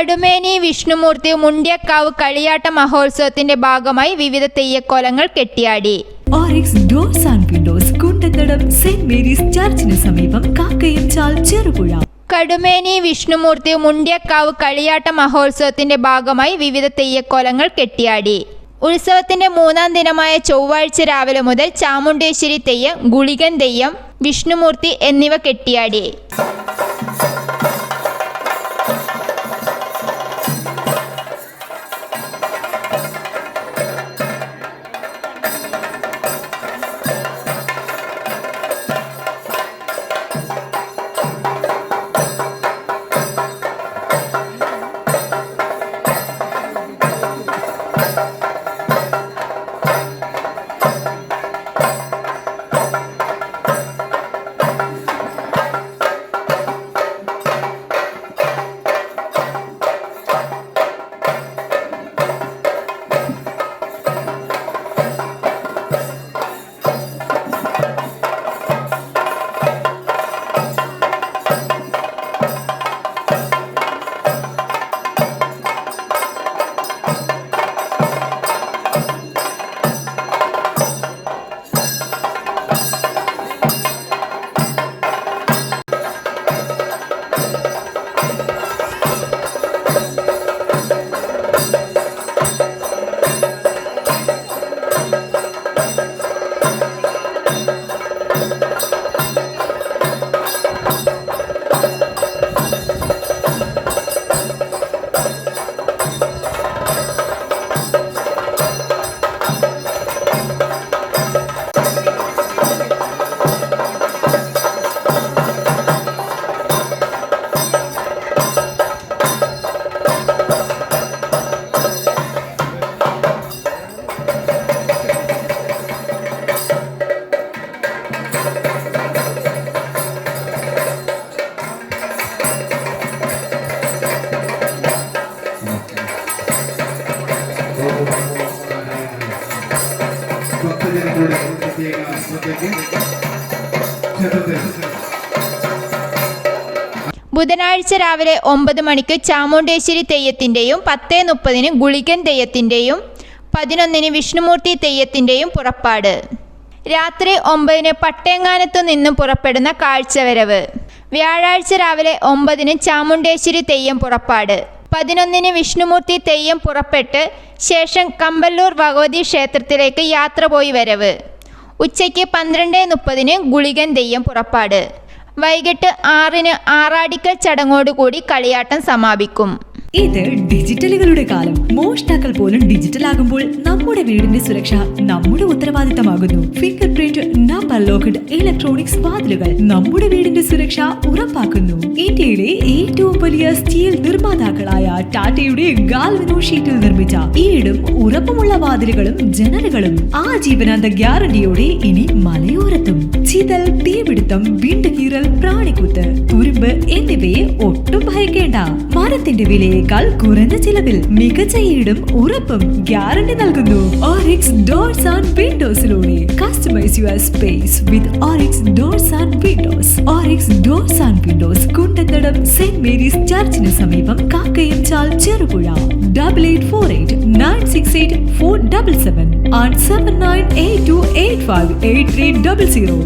കടുമേനി വിഷ്ണുമൂർത്തി മുണ്ടിയക്കാവ് കളിയാട്ട മഹോത്സവത്തിന്റെ ഭാഗമായി വിവിധ തെയ്യക്കോലങ്ങൾ കെട്ടിയാടി. Orix doors and windows Kundathadam saint Mary's ചർച്ചിന് സമീപം കാക്കയം ചാൽ ചെറുപുഴ. കടുമേനി വിഷ്ണുമൂർത്തി മുണ്ടിയക്കാവ് കളിയാട്ട മഹോത്സവത്തിന്റെ ഭാഗമായി വിവിധ തെയ്യക്കോലങ്ങൾ കെട്ടിയാടി. ഉത്സവത്തിന്റെ മൂന്നാം ദിനമായ ചൊവ്വാഴ്ച രാവിലെ മുതൽ ചാമുണ്ടേശ്വരി തെയ്യം ഗുളികൻ തെയ്യം വിഷ്ണുമൂർത്തി എന്നിവ കെട്ടിയാടി. ബുധനാഴ്ച രാവിലെ ഒമ്പത് മണിക്ക് ചാമുണ്ടേശ്വരി തെയ്യത്തിന്റെയും പത്ത് മുപ്പതിന് ഗുളികൻ തെയ്യത്തിന്റെയും പതിനൊന്നിന് വിഷ്ണുമൂർത്തി തെയ്യത്തിന്റെയും പുറപ്പാട്. രാത്രി ഒമ്പതിന് പട്ടേങ്ങാനത്തു നിന്നും പുറപ്പെടുന്ന കാഴ്ചവരവ്. വ്യാഴാഴ്ച രാവിലെ ഒമ്പതിന് ചാമുണ്ടേശ്വരി തെയ്യം പുറപ്പാട്. പതിനൊന്നിന് വിഷ്ണുമൂർത്തി തെയ്യം പുറപ്പെട്ട് ശേഷം കമ്പല്ലൂർ ഭഗവതി ക്ഷേത്രത്തിലേക്ക് യാത്ര പോയി വരവ്. ഉച്ചയ്ക്ക് പന്ത്രണ്ട് മുപ്പതിന് ഗുളികൻ തെയ്യം പുറപ്പാട്. വൈകിട്ട് ആറിന് ആറാടിക്കൽ ചടങ്ങോടുകൂടി കളിയാട്ടം സമാപിക്കും. ഇത് ഡിജിറ്റലുകളുടെ കാലം. മോഷ്ടാക്കൾ പോലും ഡിജിറ്റൽ ആകുമ്പോൾ നമ്മുടെ വീടിന്റെ സുരക്ഷ നമ്മുടെ ഉത്തരവാദിത്തമാകുന്നു. Finger print number locked electronics വാതിലുകൾ നമ്മുടെ വീടിന്റെ സുരക്ഷ ഉറപ്പാക്കുന്നു. ഇന്ത്യയിലെ ഏറ്റവും വലിയ സ്റ്റീൽ നിർമ്മാതാക്കളായ ടാറ്റയുടെ ഗാൽവനോ ഷീറ്റിൽ നിർമ്മിച്ച ഈടും ഉറപ്പുമുള്ള വാതിലുകളും ജനലുകളും ആ ജീവനാന്ത ഗ്യാരണ്ടിയോടെ ഇനി മലയോരത്തും. ചിതൽ തീപിടുത്തം വീണ്ടുകീറൽ പ്രാണിക്കുത്ത് തുരുമ്പ് എന്നിവയെ ഒട്ടും ഭയക്കേണ്ട. മരത്തിന്റെ വിലയേക്കാൾ കുറഞ്ഞ ചിലവിൽ മികച്ച ഈടും ഉറപ്പും ഗ്യാരണ്ടി നൽകുന്നു. Orix doors and വിൻഡോസിലൂടെ customise your space with Orix doors and windows Orix doors and windows Kundathadam saint Mary's ചർച്ചിന് സമീപം Kakkayamchal Cherupuzha. Double eight four eight nine six eight four double seven and seven nine eight two eight five eight three double zero